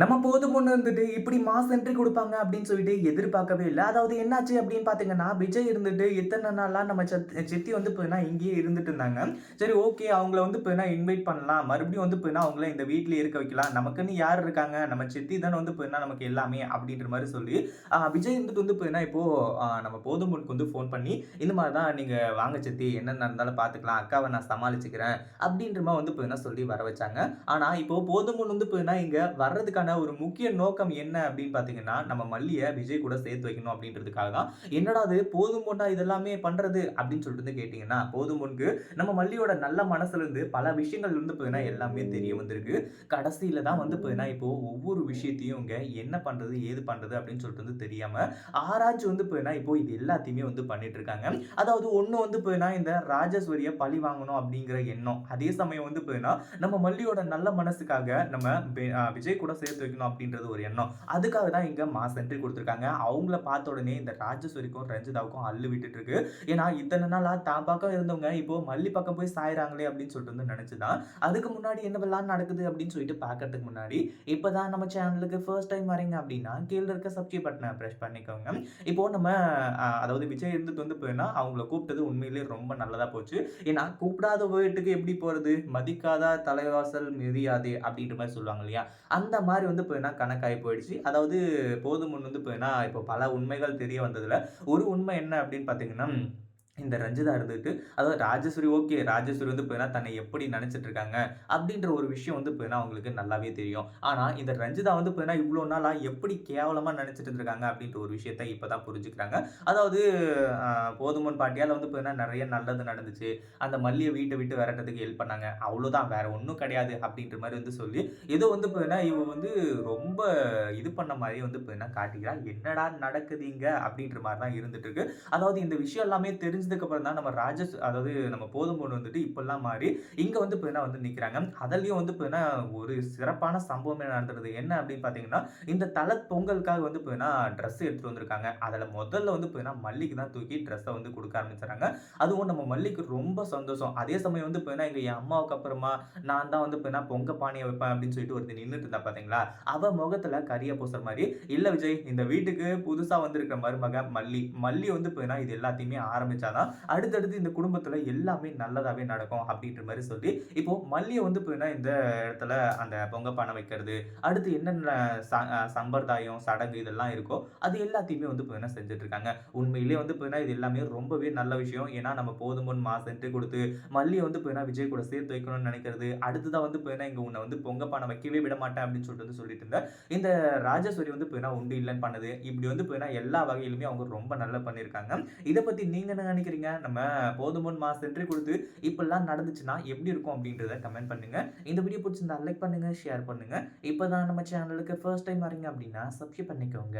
நம்ம போதும் பொண்ணு இருந்துட்டு இப்படி மாஸ் என்ட்ரி கொடுப்பாங்க அப்படின்னு சொல்லிட்டு எதிர்பார்க்கவே இல்லை. அதாவது என்னாச்சு அப்படின்னு பார்த்தீங்கன்னா விஜய் இருந்துட்டு இத்தனை நாளாக நம்ம சித்தி வந்து போயினா இங்கேயே இருந்துட்டு இருந்தாங்க. சரி ஓகே அவங்கள வந்து போயினா இன்வைட் பண்ணலாம். மறுபடியும் வந்து போயினா அவங்கள இந்த வீட்டில் இருக்க வைக்கலாம். நமக்குன்னு யார் இருக்காங்க? நம்ம சித்தி தானே வந்து போயினா நமக்கு எல்லாமே அப்படின்ற மாதிரி சொல்லி விஜய் இருந்துட்டு வந்து போயினா இப்போது நம்ம போதும் பொண்ணுக்கு வந்து ஃபோன் பண்ணி இந்த மாதிரி தான் நீங்கள் வாங்க சித்தி என்னென்ன நடந்தாலும் பார்த்துக்கலாம். அக்காவை நான் சமாளிச்சுக்கிறேன். அப்படின்ற மாதிரி வந்து போயினா சொல்லி வர வச்சாங்க. ஆனால் இப்போது போதும் பொண்ணு வந்து போயினா இங்கே வர்றதுக்கான ஒரு முக்கிய நோக்கம் என்ன அப்படின்னு பார்த்தீங்கன்னா நம்ம மல்லியை விஜய் கூட சேர்த்து வைக்கணும் அப்படின்றதுக்காக தான். என்னடா அது? போதும் பொண்ணா இதெல்லாமே பண்றது? அப்படின்னு சொல்லிட்டு கேட்டிங்கன்னா போதும் பொண்ணுக்கு நம்ம மல்லியோட நல்ல மனசுல இருந்து பல விஷயங்கள் இருந்து போயினா எல்லாமே தெரிய வந்திருக்கு. கடைசியில தான் வந்து போயினா இப்போ ஒவ்வொரு விஷயத்தையும் இங்க என்ன பண்றது ஏது பண்றது அப்படின்னு சொல்லிட்டு வந்து தெரியாம ஆராய்ச்சி வந்து போயினா இப்போ இது எல்லாத்தையுமே வந்து பண்ணிட்டு இருக்காங்க. அதாவது ஒண்ணு வந்து போயினா இந்த ராஜேஸ்வரிய பழி வாங்கணும் அப்படிங்கிற எண்ணம். அதே சமயம் வந்து போயினா நம்ம மல்லியோட நல்ல மனசுக்காக நம்ம விஜய் கூட சேர்த்து வைக்கணும் அப்படின்றது ஒரு எண்ணம். அதுக்காக தான் இங்க மாஸ் என்ட்ரி கொடுத்துருக்காங்க. அவங்கள பார்த்த உடனே இந்த ராஜஸ்வரிக்கும் ரஞ்சிதாவுக்கும் அள்ளு விட்டுட்டு இருக்கு. ஏன்னா இத்தனை நாளா தான் பக்கம் இருந்தவங்க இப்போ மல்லி பக்கம் போய் சாயிறாங்களே அப்படின்னு சொல்லிட்டு வந்து நினைச்சுதான். அதுக்கு முன்னாடி என்னவெல்லாம் நடக்குது அப்படின்னு சொல்லிட்டு பார்க்கறதுக்கு முன்னாடி இப்போதான் நம்ம சேனலுக்கு ஃபர்ஸ்ட் டைம் வரீங்க அப்படின்னா கீழே இருக்க சப்ஸ்கிரைப் பட்டனை ப்ரெஸ் பண்ணிக்கோங்க. இப்போ நம்ம அதாவது விஜய் இருந்துட்டு வந்து போயினா அவங்கள கூப்பிட்டது உண்மையிலேயே ரொம்ப நல்லதா போச்சு. ஏன்னா கூப்பிடாத வீட்டுக்கு எப்படி போறது? மதிக்காத தலைவாசல் மிதியாதே அப்படின்ற மாதிரி சொல்லுவாங்க இல்லையா? அந்த மாதிரி வந்து போயினா கணக்காகி போயிடுச்சு. அதாவது போதும் முன் வந்து போயினா இப்போ பல உண்மைகள் தெரிய வந்ததில். ஒரு உண்மை என்ன அப்படின்னு பார்த்தீங்கன்னா இந்த ரஞ்சிதா இருந்துட்டு அதாவது ராஜேஸ்வரி ஓகே ராஜேஸ்வரி வந்து போயினா தன்னை எப்படி நினச்சிட்டு இருக்காங்க அப்படின்ற ஒரு விஷயம் வந்து போயினா அவங்களுக்கு நல்லாவே தெரியும். ஆனால் இந்த ரஞ்சிதா வந்து போயினா இவ்வளோ நாளாக எப்படி கேவலமாக நினச்சிட்டு இருக்காங்க அப்படின்ற ஒரு விஷயத்த இப்பதான் புரிஞ்சுக்கிறாங்க. அதாவது போதுமன் பாட்டியால் வந்து போயினா நிறைய நல்லது நடந்துச்சு. அந்த மல்லியை வீட்டை விட்டு விரட்டுறதுக்கு ஹெல்ப் பண்ணாங்க. அவ்வளோதான் வேற ஒன்றும் கிடையாது அப்படின்ற மாதிரி வந்து சொல்லி ஏதோ வந்து போயினா இவ வந்து ரொம்ப இது பண்ண மாதிரி வந்து போயினா காட்டிக்கிறான் என்னடா நடக்குதுங்க அப்படின்ற மாதிரி தான் இருந்துட்டு இருக்கு அதாவது இந்த விஷயம் எல்லாமே தெரிஞ்சு அப்புறம் தான் நம்ம ராஜஸ் அதாவது நம்ம போதும் பொண்ணு வந்துட்டு இப்பெல்லாம் மாறி இங்க வந்து போயினா வந்து நிக்கிறாங்க. அதுலயும் வந்து போயினா ஒரு சிறப்பான சம்பவமே நடந்துருது. என்ன அப்படின்னு பாத்தீங்கன்னா இந்த தலை பொங்கலுக்காக வந்து போயினா ட்ரெஸ் எடுத்துகிட்டு வந்திருக்காங்க. அதுல முதல்ல வந்து போயினா மல்லிக்கு தான் தூக்கி ட்ரெஸ்ஸை வந்து கொடுக்க ஆரம்பிச்சாங்க அதுவும் நம்ம மல்லிக்கு ரொம்ப சந்தோஷம். அதே சமயம் வந்து போயினா எங்க என் அம்மாவுக்கு அப்புறமா நான் தான் வந்து போயினா பொங்க பானையை வைப்பேன் அப்படின்னு சொல்லிட்டு ஒருத்தர் நின்றுட்டு இருந்தா பாத்தீங்களா? அவ முகத்துல கரிய பூசுற மாதிரி இல்ல விஜய் இந்த வீட்டுக்கு புதுசா வந்திருக்கிற மருமக மல்லி. மல்லி வந்து போயினா இது எல்லாத்தையுமே ஆரம்பிச்சா ஆரம்பிச்சாதான் அடுத்தடுத்து இந்த குடும்பத்துல எல்லாமே நல்லதாகவே நடக்கும் அப்படின்ற மாதிரி சொல்லி இப்போ மல்லியை வந்து போயின்னா இந்த இடத்துல அந்த பொங்க பானை வைக்கிறது அடுத்து என்னென்ன ச- சம்பிரதாயம் சடங்கு இதெல்லாம் இருக்கோ அது எல்லாத்தையுமே வந்து போயினா செஞ்சுட்டு இருக்காங்க உண்மையிலேயே வந்து போயினா இது எல்லாமே ரொம்பவே நல்ல விஷயம். ஏன்னா நம்ம போதுமன் மாசன்ட்டு கொடுத்து மல்லியை வந்து போயினா விஜய் கூட சேர்த்து வைக்கணும்னு நினைக்கிறது அடுத்ததான் வந்து போயினா இங்க உன்னை வந்து பொங்க பானை வைக்கவே விட மாட்டேன் அப்படின்னு சொல்லிட்டு வந்து சொல்லிட்டு இருந்தேன். இந்த ராஜேஸ்வரி வந்து போயினா உண்டு இல்லைன்னு பண்ணுது. இப்படி வந்து போயினா எல்லா வகையிலுமே அவங்க ரொம்ப நல்லா பண்ணியிருக்காங்க இதை பத்தி நீங்க என்ன நினைக்கிறீங்க? நம்ம போதுமன் மாஸ் சென்ட்ரி கொடுத்து இப்பெல்லாம் நடந்துச்சுன்னா எப்படி இருக்கும் அப்படின்றத கமெண்ட் பண்ணுங்க. இந்த வீடியோ பிடிச்சிருந்தா லைக் பண்ணுங்க ஷேர் பண்ணுங்க. இப்போதான் நம்ம சேனலுக்கு ஃபர்ஸ்ட் டைம் வரீங்க அப்படின்னா சப்ஸ்கிரைப் பண்ணிக்கோங்க.